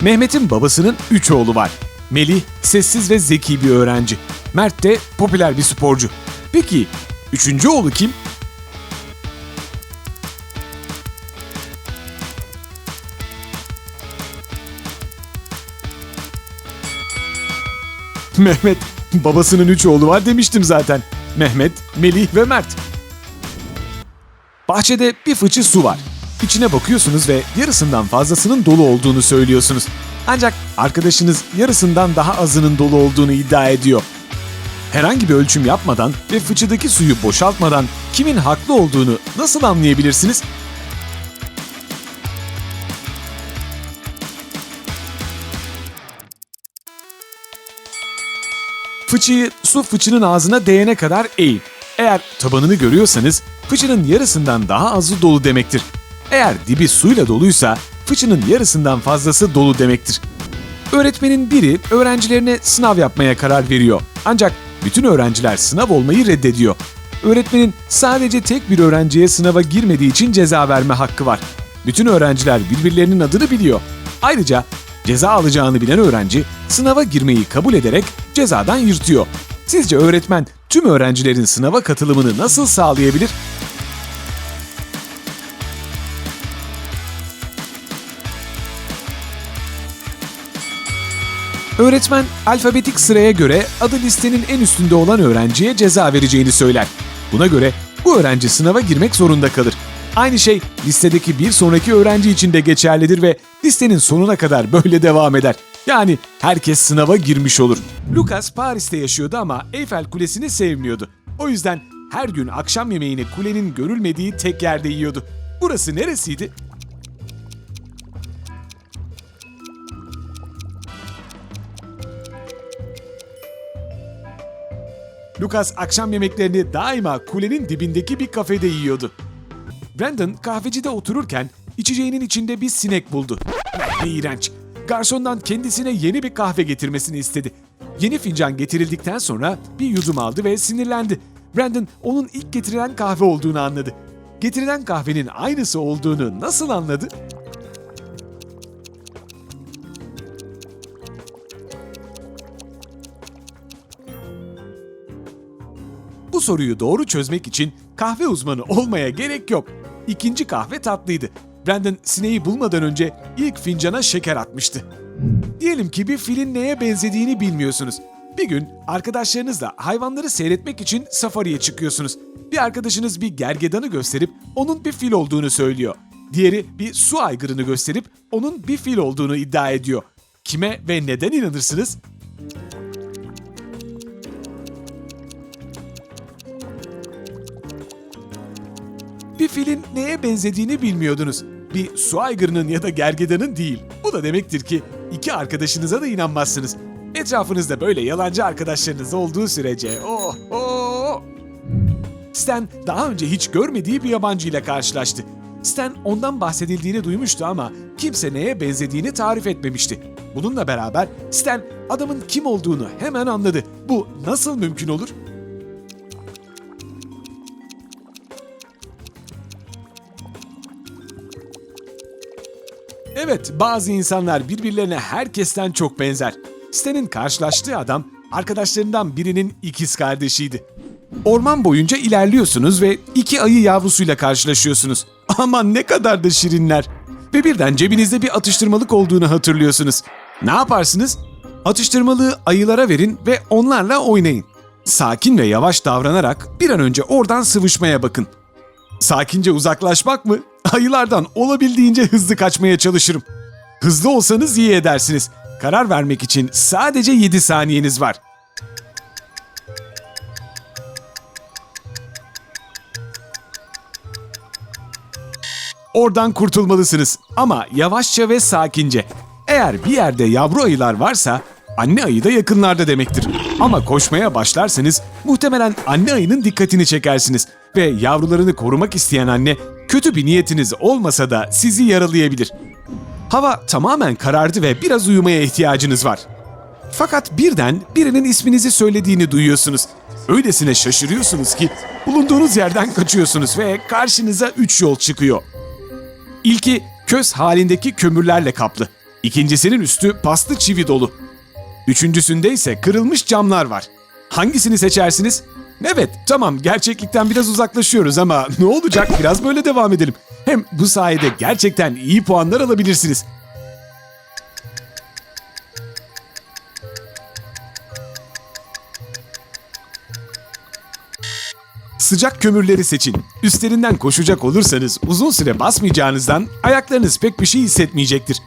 Mehmet'in babasının 3 oğlu var. Melih sessiz ve zeki bir öğrenci. Mert de popüler bir sporcu. Peki üçüncü oğlu kim? Mehmet. Babasının üç oğlu var demiştim zaten. Mehmet, Melih ve Mert. Bahçede bir fıçı su var. İçine bakıyorsunuz ve yarısından fazlasının dolu olduğunu söylüyorsunuz. Ancak arkadaşınız yarısından daha azının dolu olduğunu iddia ediyor. Herhangi bir ölçüm yapmadan ve fıçıdaki suyu boşaltmadan kimin haklı olduğunu nasıl anlayabilirsiniz? Fıçıyı su fıçının ağzına değene kadar eğin. Eğer tabanını görüyorsanız fıçının yarısından daha azı dolu demektir. Eğer dibi suyla doluysa fıçının yarısından fazlası dolu demektir. Öğretmenin biri öğrencilerine sınav yapmaya karar veriyor. Ancak bütün öğrenciler sınav olmayı reddediyor. Öğretmenin sadece tek bir öğrenciye sınava girmediği için ceza verme hakkı var. Bütün öğrenciler birbirlerinin adını biliyor. Ayrıca ceza alacağını bilen öğrenci sınava girmeyi kabul ederek cezadan yırtıyor. Sizce öğretmen tüm öğrencilerin sınava katılımını nasıl sağlayabilir? Öğretmen alfabetik sıraya göre adı listenin en üstünde olan öğrenciye ceza vereceğini söyler. Buna göre bu öğrenci sınava girmek zorunda kalır. Aynı şey listedeki bir sonraki öğrenci için de geçerlidir ve listenin sonuna kadar böyle devam eder. Yani herkes sınava girmiş olur. Lucas Paris'te yaşıyordu ama Eiffel Kulesi'ni sevmiyordu. O yüzden her gün akşam yemeğini kulenin görülmediği tek yerde yiyordu. Burası neresiydi? Lucas akşam yemeklerini daima kulenin dibindeki bir kafede yiyordu. Brandon kahvecide otururken içeceğinin içinde bir sinek buldu. Ne iğrenç. Garsondan kendisine yeni bir kahve getirmesini istedi. Yeni fincan getirildikten sonra bir yudum aldı ve sinirlendi. Brandon onun ilk getirilen kahve olduğunu anladı. Getirilen kahvenin aynısı olduğunu nasıl anladı? Bu soruyu doğru çözmek için kahve uzmanı olmaya gerek yok. İkinci kahve tatlıydı. Brandon sineği bulmadan önce ilk fincana şeker atmıştı. Diyelim ki bir filin neye benzediğini bilmiyorsunuz. Bir gün arkadaşlarınızla hayvanları seyretmek için safariye çıkıyorsunuz. Bir arkadaşınız bir gergedanı gösterip onun bir fil olduğunu söylüyor. Diğeri bir su aygırını gösterip onun bir fil olduğunu iddia ediyor. Kime ve neden inanırsınız? Filin neye benzediğini bilmiyordunuz. Bir su aygırının ya da gergedanın değil. Bu da demektir ki iki arkadaşınıza da inanmazsınız. Etrafınızda böyle yalancı arkadaşlarınız olduğu sürece oh oh. Stan daha önce hiç görmediği bir yabancıyla karşılaştı. Stan ondan bahsedildiğini duymuştu ama kimse neye benzediğini tarif etmemişti. Bununla beraber Stan adamın kim olduğunu hemen anladı. Bu nasıl mümkün olur? Evet, bazı insanlar birbirlerine herkesten çok benzer. Stan'in karşılaştığı adam arkadaşlarından birinin ikiz kardeşiydi. Orman boyunca ilerliyorsunuz ve iki ayı yavrusuyla karşılaşıyorsunuz. Aman ne kadar da şirinler. Ve birden cebinizde bir atıştırmalık olduğunu hatırlıyorsunuz. Ne yaparsınız? Atıştırmalığı ayılara verin ve onlarla oynayın. Sakin ve yavaş davranarak bir an önce oradan sıvışmaya bakın. Sakince uzaklaşmak mı? Ayılardan olabildiğince hızlı kaçmaya çalışırım. Hızlı olsanız iyi edersiniz. Karar vermek için sadece 7 saniyeniz var. Oradan kurtulmalısınız ama yavaşça ve sakince. Eğer bir yerde yavru ayılar varsa anne ayı da yakınlarda demektir. Ama koşmaya başlarsanız muhtemelen anne ayının dikkatini çekersiniz ve yavrularını korumak isteyen anne kötü bir niyetiniz olmasa da sizi yaralayabilir. Hava tamamen karardı ve biraz uyumaya ihtiyacınız var. Fakat birden birinin isminizi söylediğini duyuyorsunuz. Öylesine şaşırıyorsunuz ki bulunduğunuz yerden kaçıyorsunuz ve karşınıza üç yol çıkıyor. İlki köz halindeki kömürlerle kaplı. İkincisinin üstü paslı çivi dolu. Üçüncüsünde ise kırılmış camlar var. Hangisini seçersiniz? Evet, tamam gerçeklikten biraz uzaklaşıyoruz ama ne olacak biraz böyle devam edelim. Hem bu sayede gerçekten iyi puanlar alabilirsiniz. Sıcak kömürleri seçin. Üstlerinden koşacak olursanız uzun süre basmayacağınızdan ayaklarınız pek bir şey hissetmeyecektir.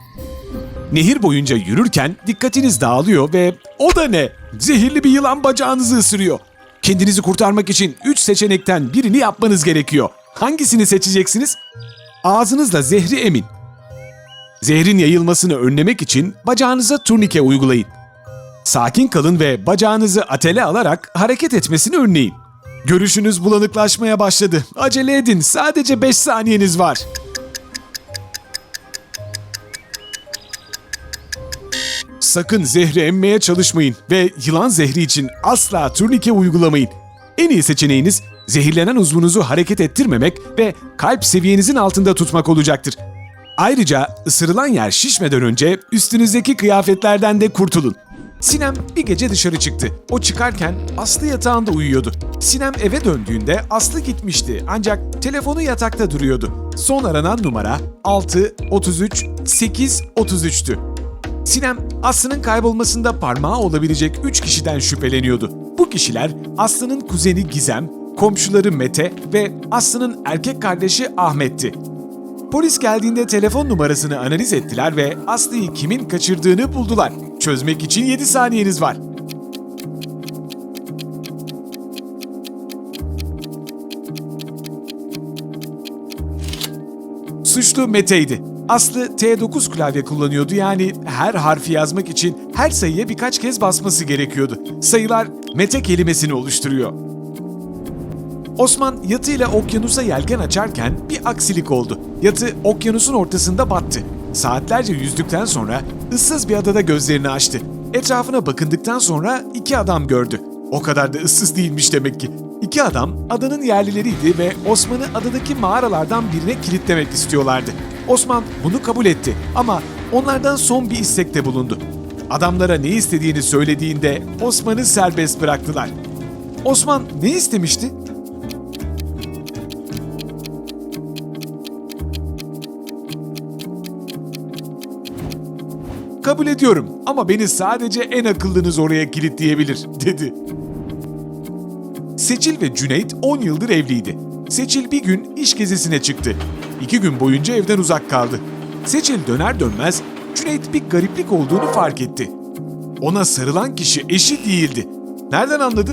Nehir boyunca yürürken dikkatiniz dağılıyor ve o da ne? Zehirli bir yılan bacağınızı ısırıyor. Kendinizi kurtarmak için 3 seçenekten birini yapmanız gerekiyor. Hangisini seçeceksiniz? Ağzınızla zehri emin. Zehrin yayılmasını önlemek için bacağınıza turnike uygulayın. Sakin kalın ve bacağınızı atele alarak hareket etmesini önleyin. Görüşünüz bulanıklaşmaya başladı. Acele edin. Sadece 5 saniyeniz var. Sakın zehri emmeye çalışmayın ve yılan zehri için asla turnike uygulamayın. En iyi seçeneğiniz zehirlenen uzvunuzu hareket ettirmemek ve kalp seviyenizin altında tutmak olacaktır. Ayrıca ısırılan yer şişmeden önce üstünüzdeki kıyafetlerden de kurtulun. Sinem bir gece dışarı çıktı. O çıkarken Aslı yatağında uyuyordu. Sinem eve döndüğünde Aslı gitmişti ancak telefonu yatakta duruyordu. Son aranan numara 6 33 8 33'tü. Sinem, Aslı'nın kaybolmasında parmağı olabilecek 3 kişiden şüpheleniyordu. Bu kişiler Aslı'nın kuzeni Gizem, komşuları Mete ve Aslı'nın erkek kardeşi Ahmet'ti. Polis geldiğinde telefon numarasını analiz ettiler ve Aslı'yı kimin kaçırdığını buldular. Çözmek için 7 saniyeniz var. Suçlu Mete'ydi. Aslı T9 klavye kullanıyordu yani her harfi yazmak için her sayıya birkaç kez basması gerekiyordu. Sayılar Mete kelimesini oluşturuyor. Osman yatıyla okyanusa yelken açarken bir aksilik oldu. Yatı okyanusun ortasında battı. Saatlerce yüzdükten sonra ıssız bir adada gözlerini açtı. Etrafına bakındıktan sonra iki adam gördü. O kadar da ıssız değilmiş demek ki. İki adam adanın yerlileriydi ve Osman'ı adadaki mağaralardan birine kilitlemek istiyorlardı. Osman bunu kabul etti ama onlardan son bir istekte bulundu. Adamlara ne istediğini söylediğinde Osman'ı serbest bıraktılar. Osman ne istemişti? Kabul ediyorum ama beni sadece en akıllınız oraya kilitleyebilir, dedi. Seçil ve Cüneyt 10 yıldır evliydi. Seçil bir gün iş gezisine çıktı. İki gün boyunca evden uzak kaldı. Seçil döner dönmez Cüneyt bir gariplik olduğunu fark etti. Ona sarılan kişi eşi değildi. Nereden anladı?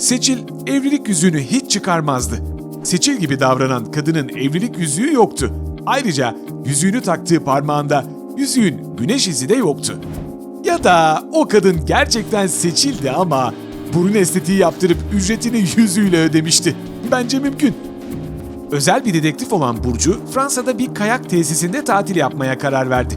Seçil evlilik yüzüğünü hiç çıkarmazdı. Seçil gibi davranan kadının evlilik yüzüğü yoktu. Ayrıca yüzüğünü taktığı parmağında yüzüğün güneş izi de yoktu. Ya da o kadın gerçekten seçildi ama burun estetiği yaptırıp ücretini yüzüğüyle ödemişti. Bence mümkün. Özel bir dedektif olan Burcu, Fransa'da bir kayak tesisinde tatil yapmaya karar verdi.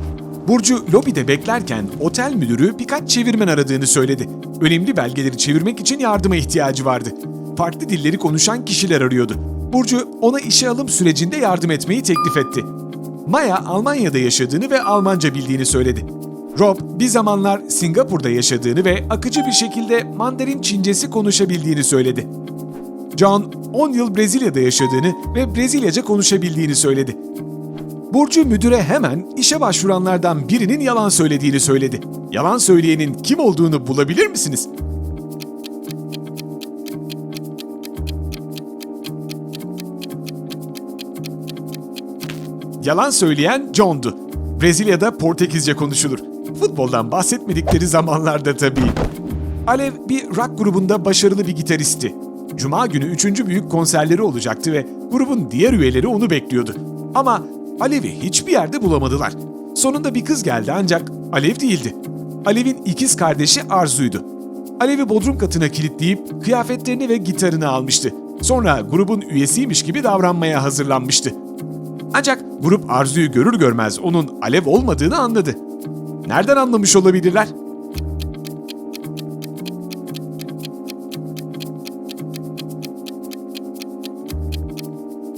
Burcu lobide beklerken otel müdürü birkaç çevirmen aradığını söyledi. Önemli belgeleri çevirmek için yardıma ihtiyacı vardı. Farklı dilleri konuşan kişiler arıyordu. Burcu ona işe alım sürecinde yardım etmeyi teklif etti. Maya Almanya'da yaşadığını ve Almanca bildiğini söyledi. Rob bir zamanlar Singapur'da yaşadığını ve akıcı bir şekilde Mandarin Çincesi konuşabildiğini söyledi. John 10 yıl Brezilya'da yaşadığını ve Brezilyaca konuşabildiğini söyledi. Burcu müdüre hemen işe başvuranlardan birinin yalan söylediğini söyledi. Yalan söyleyenin kim olduğunu bulabilir misiniz? Yalan söyleyen John'du. Brezilya'da Portekizce konuşulur. Futboldan bahsetmedikleri zamanlarda tabii. Alev bir rock grubunda başarılı bir gitaristi. Cuma günü üçüncü büyük konserleri olacaktı ve grubun diğer üyeleri onu bekliyordu. Ama Alev'i hiçbir yerde bulamadılar. Sonunda bir kız geldi ancak Alev değildi. Alev'in ikiz kardeşi Arzu'ydu. Alev'i bodrum katına kilitleyip kıyafetlerini ve gitarını almıştı. Sonra grubun üyesiymiş gibi davranmaya hazırlanmıştı. Ancak grup Arzu'yu görür görmez onun Alev olmadığını anladı. Nereden anlamış olabilirler?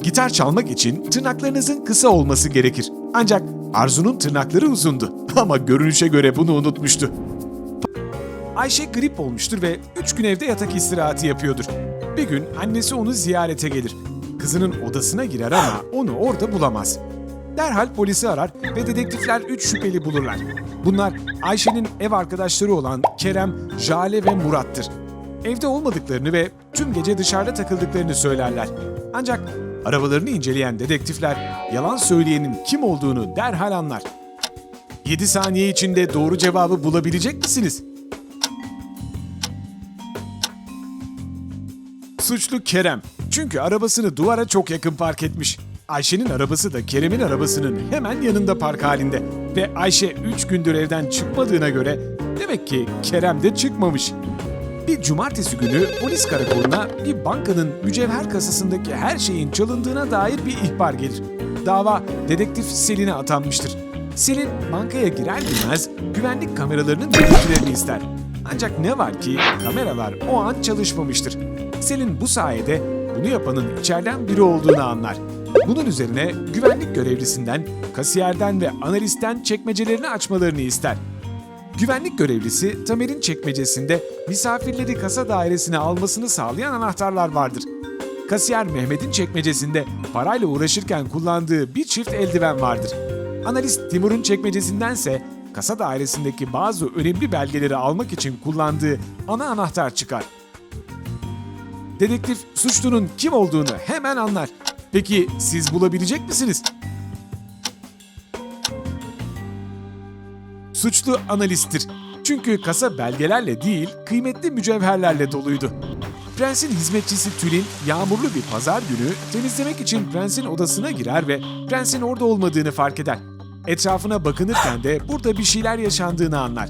Gitar çalmak için tırnaklarınızın kısa olması gerekir. Ancak Arzu'nun tırnakları uzundu ama görünüşe göre bunu unutmuştu. Ayşe grip olmuştur ve 3 gün evde yatak istirahati yapıyordur. Bir gün annesi onu ziyarete gelir. Kızının odasına girer ama onu orada bulamaz. Derhal polisi arar ve dedektifler 3 şüpheli bulurlar. Bunlar Ayşe'nin ev arkadaşları olan Kerem, Jale ve Murat'tır. Evde olmadıklarını ve tüm gece dışarıda takıldıklarını söylerler. Ancak arabalarını inceleyen dedektifler yalan söyleyenin kim olduğunu derhal anlar. 7 saniye içinde doğru cevabı bulabilecek misiniz? Suçlu Kerem. Çünkü arabasını duvara çok yakın park etmiş. Ayşe'nin arabası da Kerem'in arabasının hemen yanında park halinde. Ve Ayşe 3 gündür evden çıkmadığına göre demek ki Kerem de çıkmamış. Bir cumartesi günü polis karakoluna bir bankanın mücevher kasasındaki her şeyin çalındığına dair bir ihbar gelir. Dava dedektif Selin'e atanmıştır. Selin bankaya girer girmez güvenlik kameralarının görüntülerini ister. Ancak ne var ki kameralar o an çalışmamıştır. Selin bu sayede bunu yapanın içeriden biri olduğunu anlar. Bunun üzerine güvenlik görevlisinden, kasiyerden ve analistten çekmecelerini açmalarını ister. Güvenlik görevlisi Tamer'in çekmecesinde misafirleri kasa dairesine almasını sağlayan anahtarlar vardır. Kasiyer Mehmet'in çekmecesinde parayla uğraşırken kullandığı bir çift eldiven vardır. Analist Timur'un çekmecesindense kasa dairesindeki bazı önemli belgeleri almak için kullandığı ana anahtar çıkar. Dedektif suçlunun kim olduğunu hemen anlar. Peki siz bulabilecek misiniz? Suçlu analisttir. Çünkü kasa belgelerle değil, kıymetli mücevherlerle doluydu. Prens'in hizmetçisi Tülin, yağmurlu bir pazar günü temizlemek için Prens'in odasına girer ve Prens'in orada olmadığını fark eder. Etrafına bakınırken de burada bir şeyler yaşandığını anlar.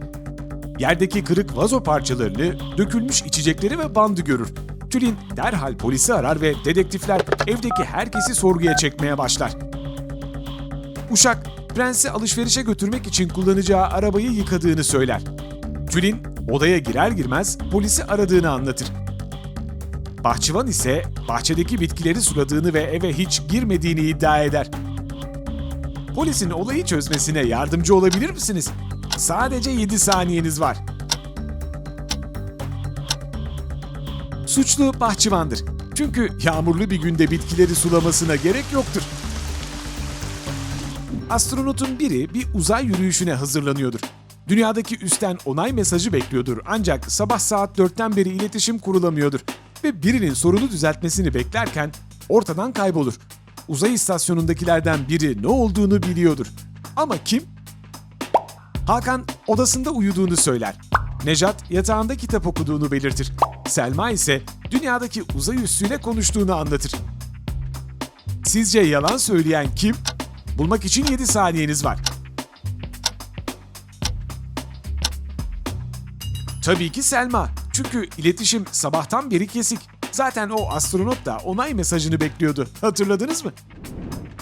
Yerdeki kırık vazo parçalarını, dökülmüş içecekleri ve bandı görür. Tülin derhal polisi arar ve dedektifler evdeki herkesi sorguya çekmeye başlar. Uşak, prensi alışverişe götürmek için kullanacağı arabayı yıkadığını söyler. Tülin, odaya girer girmez polisi aradığını anlatır. Bahçıvan ise bahçedeki bitkileri suladığını ve eve hiç girmediğini iddia eder. Polisin olayı çözmesine yardımcı olabilir misiniz? Sadece 7 saniyeniz var. Suçlu bahçıvandır. Çünkü yağmurlu bir günde bitkileri sulamasına gerek yoktur. Astronotun biri bir uzay yürüyüşüne hazırlanıyordur. Dünyadaki üstten onay mesajı bekliyordur ancak sabah saat 4'ten beri iletişim kurulamıyordur ve birinin sorunu düzeltmesini beklerken ortadan kaybolur. Uzay istasyonundakilerden biri ne olduğunu biliyordur. Ama kim? Hakan odasında uyuduğunu söyler. Nejat yatağında kitap okuduğunu belirtir. Selma ise dünyadaki uzay üssüyle konuştuğunu anlatır. Sizce yalan söyleyen kim? Bulmak için 7 saniyeniz var. Tabii ki Selma. Çünkü iletişim sabahtan beri kesik. Zaten o astronot da onay mesajını bekliyordu. Hatırladınız mı?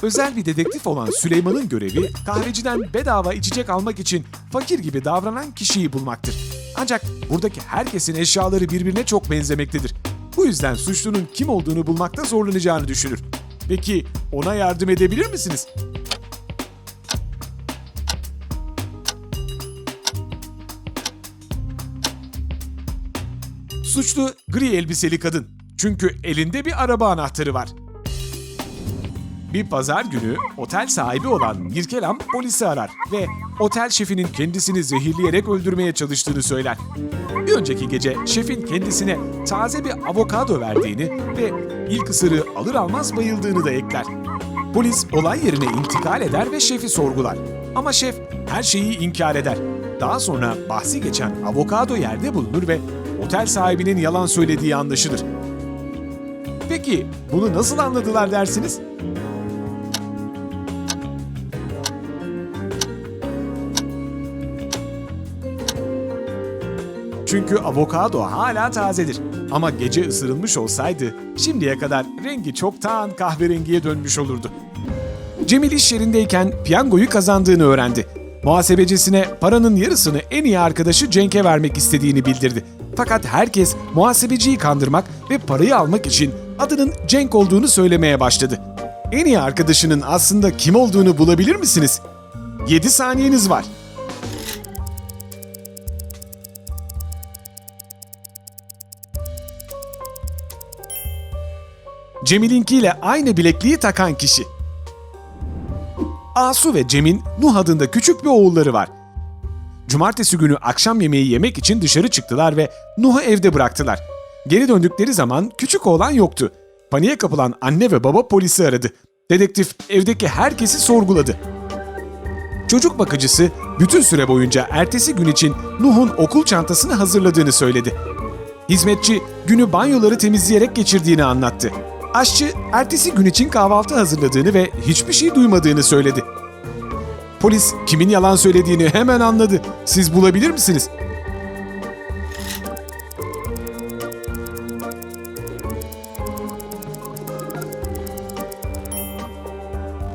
Özel bir dedektif olan Süleyman'ın görevi kahveciden bedava içecek almak için fakir gibi davranan kişiyi bulmaktır. Ancak buradaki herkesin eşyaları birbirine çok benzemektedir. Bu yüzden suçlunun kim olduğunu bulmakta zorlanacağını düşünür. Peki ona yardım edebilir misiniz? Suçlu gri elbiseli kadın. Çünkü elinde bir araba anahtarı var. Bir pazar günü otel sahibi olan Mirkelam polisi arar ve otel şefinin kendisini zehirleyerek öldürmeye çalıştığını söyler. Bir önceki gece şefin kendisine taze bir avokado verdiğini ve ilk ısırığı alır almaz bayıldığını da ekler. Polis olay yerine intikal eder ve şefi sorgular. Ama şef her şeyi inkar eder. Daha sonra bahsi geçen avokado yerde bulunur ve otel sahibinin yalan söylediği anlaşılır. Peki bunu nasıl anladılar dersiniz? Çünkü avokado hala tazedir. Ama gece ısırılmış olsaydı şimdiye kadar rengi çoktan kahverengiye dönmüş olurdu. Cemil iş yerindeyken piyangoyu kazandığını öğrendi. Muhasebecisine paranın yarısını en iyi arkadaşı Cenk'e vermek istediğini bildirdi. Fakat herkes muhasebeciyi kandırmak ve parayı almak için adının Cenk olduğunu söylemeye başladı. En iyi arkadaşının aslında kim olduğunu bulabilir misiniz? 7 saniyeniz var. Cemil'inkiyle aynı bilekliği takan kişi. Asu ve Cem'in Nuh adında küçük bir oğulları var. Cumartesi günü akşam yemeği yemek için dışarı çıktılar ve Nuh'u evde bıraktılar. Geri döndükleri zaman küçük oğlan yoktu. Paniğe kapılan anne ve baba polisi aradı. Dedektif evdeki herkesi sorguladı. Çocuk bakıcısı bütün süre boyunca ertesi gün için Nuh'un okul çantasını hazırladığını söyledi. Hizmetçi günü banyoları temizleyerek geçirdiğini anlattı. Aşçı ertesi gün için kahvaltı hazırladığını ve hiçbir şey duymadığını söyledi. Polis kimin yalan söylediğini hemen anladı. Siz bulabilir misiniz?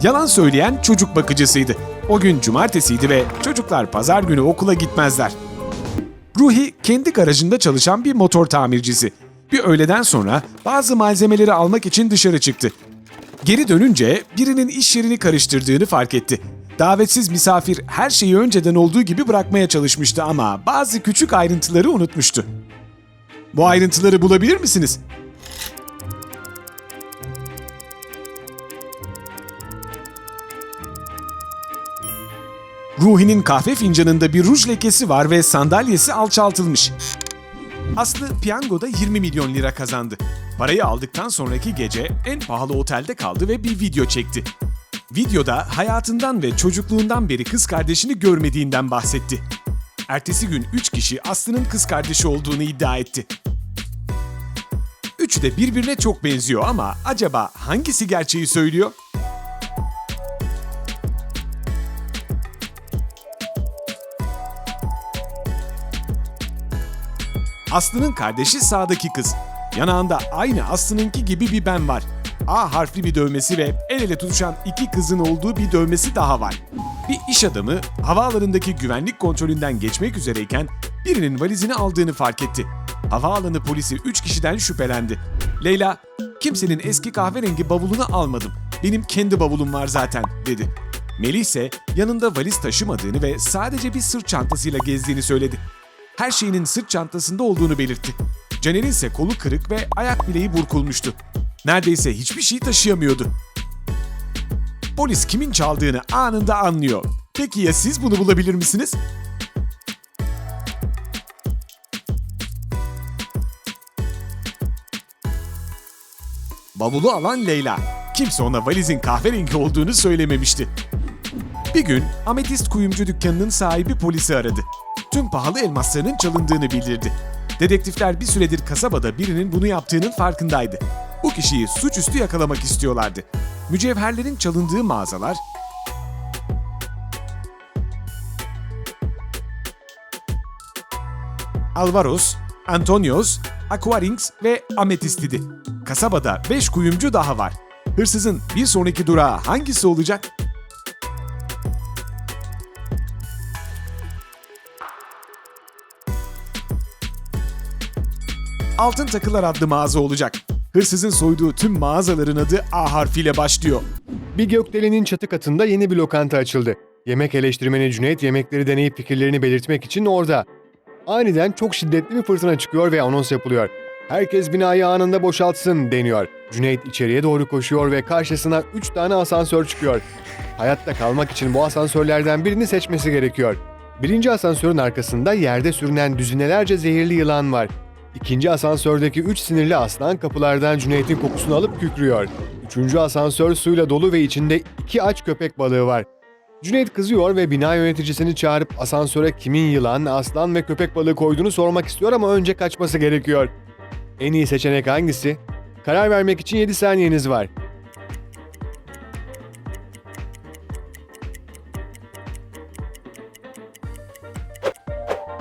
Yalan söyleyen çocuk bakıcısıydı. O gün cumartesiydi ve çocuklar pazar günü okula gitmezler. Ruhi kendi garajında çalışan bir motor tamircisi. Bir öğleden sonra bazı malzemeleri almak için dışarı çıktı. Geri dönünce birinin iş yerini karıştırdığını fark etti. Davetsiz misafir her şeyi önceden olduğu gibi bırakmaya çalışmıştı ama bazı küçük ayrıntıları unutmuştu. Bu ayrıntıları bulabilir misiniz? Ruhi'nin kahve fincanında bir ruj lekesi var ve sandalyesi alçaltılmış. Aslı piyangoda 20 milyon lira kazandı. Parayı aldıktan sonraki gece en pahalı otelde kaldı ve bir video çekti. Videoda hayatından ve çocukluğundan beri kız kardeşini görmediğinden bahsetti. Ertesi gün 3 kişi Aslı'nın kız kardeşi olduğunu iddia etti. Üçü de birbirine çok benziyor ama acaba hangisi gerçeği söylüyor? Aslı'nın kardeşi sağdaki kız. Yanağında aynı Aslı'nınki gibi bir ben var. A harfli bir dövmesi ve el ele tutuşan iki kızın olduğu bir dövmesi daha var. Bir iş adamı havaalanındaki güvenlik kontrolünden geçmek üzereyken birinin valizini aldığını fark etti. Havaalanı polisi 3 kişiden şüphelendi. Leyla, kimsenin eski kahverengi bavulunu almadım. Benim kendi bavulum var zaten, dedi. Melih ise yanında valiz taşımadığını ve sadece bir sırt çantasıyla gezdiğini söyledi her şeyinin sırt çantasında olduğunu belirtti. Caner'in ise kolu kırık ve ayak bileği burkulmuştu. Neredeyse hiçbir şey taşıyamıyordu. Polis kimin çaldığını anında anlıyor. Peki ya siz bunu bulabilir misiniz? Bavulu alan Leyla. Kimse ona valizin kahverengi olduğunu söylememişti. Bir gün ametist kuyumcu dükkanının sahibi polisi aradı tüm pahalı elmaslarının çalındığını bildirdi. Dedektifler bir süredir kasabada birinin bunu yaptığının farkındaydı. Bu kişiyi suçüstü yakalamak istiyorlardı. Mücevherlerin çalındığı mağazalar Alvaros, Antonios, Aquarings ve Ametist idi. Kasabada 5 kuyumcu daha var. Hırsızın bir sonraki durağı hangisi olacak? Altın Takılar adlı mağaza olacak. Hırsızın soyduğu tüm mağazaların adı A harfiyle başlıyor. Bir gökdelenin çatı katında yeni bir lokanta açıldı. Yemek eleştirmeni Cüneyt yemekleri deneyip fikirlerini belirtmek için orada. Aniden çok şiddetli bir fırtına çıkıyor ve anons yapılıyor. Herkes binayı anında boşaltsın deniyor. Cüneyt içeriye doğru koşuyor ve karşısına 3 tane asansör çıkıyor. Hayatta kalmak için bu asansörlerden birini seçmesi gerekiyor. Birinci asansörün arkasında yerde sürünen düzinelerce zehirli yılan var. İkinci asansördeki üç sinirli aslan kapılardan Cüneyt'in kokusunu alıp kükrüyor. Üçüncü asansör suyla dolu ve içinde iki aç köpek balığı var. Cüneyt kızıyor ve bina yöneticisini çağırıp asansöre kimin yılan, aslan ve köpek balığı koyduğunu sormak istiyor ama önce kaçması gerekiyor. En iyi seçenek hangisi? Karar vermek için 7 saniyeniz var.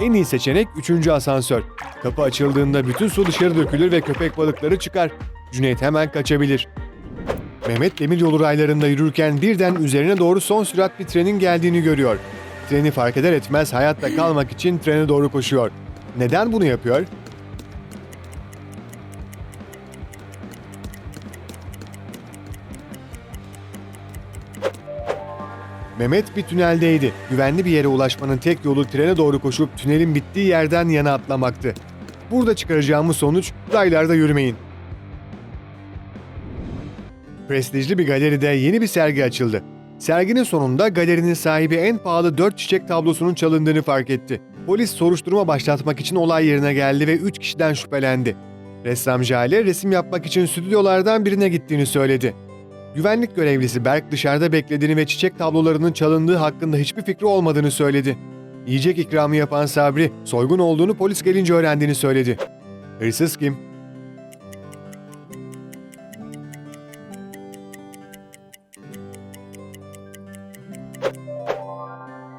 En iyi seçenek 3. asansör. Kapı açıldığında bütün su dışarı dökülür ve köpek balıkları çıkar. Cüneyt hemen kaçabilir. Mehmet demiryolu raylarında yürürken birden üzerine doğru son sürat bir trenin geldiğini görüyor. Treni fark eder etmez hayatta kalmak için trene doğru koşuyor. Neden bunu yapıyor? Mehmet bir tüneldeydi. Güvenli bir yere ulaşmanın tek yolu trene doğru koşup tünelin bittiği yerden yana atlamaktı. Burada çıkaracağımız sonuç raylarda yürümeyin. Prestijli bir galeride yeni bir sergi açıldı. Serginin sonunda galerinin sahibi en pahalı 4 çiçek tablosunun çalındığını fark etti. Polis soruşturma başlatmak için olay yerine geldi ve 3 kişiden şüphelendi. Ressam Jale resim yapmak için stüdyolardan birine gittiğini söyledi. Güvenlik görevlisi Berk dışarıda beklediğini ve çiçek tablolarının çalındığı hakkında hiçbir fikri olmadığını söyledi. Yiyecek ikramı yapan Sabri, soygun olduğunu polis gelince öğrendiğini söyledi. Hırsız kim?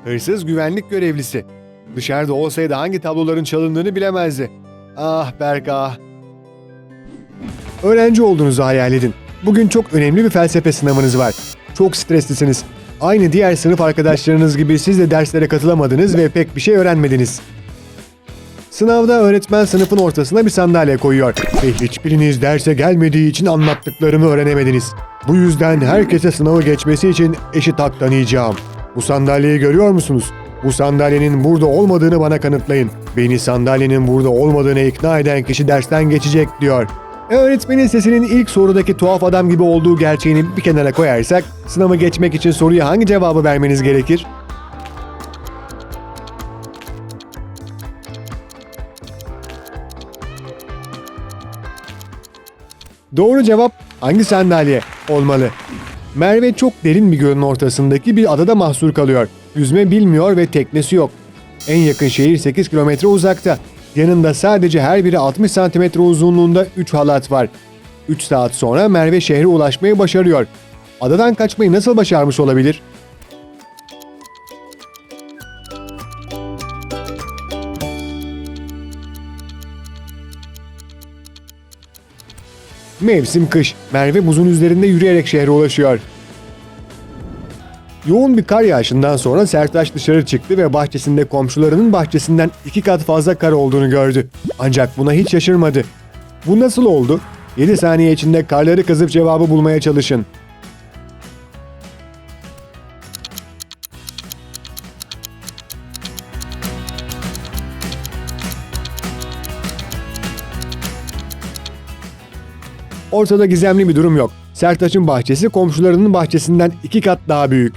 Hırsız güvenlik görevlisi. Dışarıda olsaydı hangi tabloların çalındığını bilemezdi. Ah Berk ah. Öğrenci olduğunuzu hayal edin. Bugün çok önemli bir felsefe sınavınız var. Çok streslisiniz. Aynı diğer sınıf arkadaşlarınız gibi siz de derslere katılamadınız ve pek bir şey öğrenmediniz. Sınavda öğretmen sınıfın ortasına bir sandalye koyuyor ve hiçbiriniz derse gelmediği için anlattıklarımı öğrenemediniz. Bu yüzden herkese sınavı geçmesi için eşit hak tanıyacağım. Bu sandalyeyi görüyor musunuz? Bu sandalyenin burada olmadığını bana kanıtlayın. Beni sandalyenin burada olmadığına ikna eden kişi dersten geçecek diyor. Öğretmenin sesinin ilk sorudaki tuhaf adam gibi olduğu gerçeğini bir kenara koyarsak, sınavı geçmek için soruya hangi cevabı vermeniz gerekir? Doğru cevap hangi sandalye olmalı? Merve çok derin bir gölün ortasındaki bir adada mahsur kalıyor. Yüzme bilmiyor ve teknesi yok. En yakın şehir 8 kilometre uzakta. Yanında sadece her biri 60 santimetre uzunluğunda 3 halat var. 3 saat sonra Merve şehre ulaşmayı başarıyor. Adadan kaçmayı nasıl başarmış olabilir? Mevsim kış. Merve buzun üzerinde yürüyerek şehre ulaşıyor. Yoğun bir kar yağışından sonra Sertaç dışarı çıktı ve bahçesinde komşularının bahçesinden iki kat fazla kar olduğunu gördü. Ancak buna hiç şaşırmadı. Bu nasıl oldu? 7 saniye içinde karları kazıp cevabı bulmaya çalışın. Ortada gizemli bir durum yok. Sertaç'ın bahçesi komşularının bahçesinden iki kat daha büyük.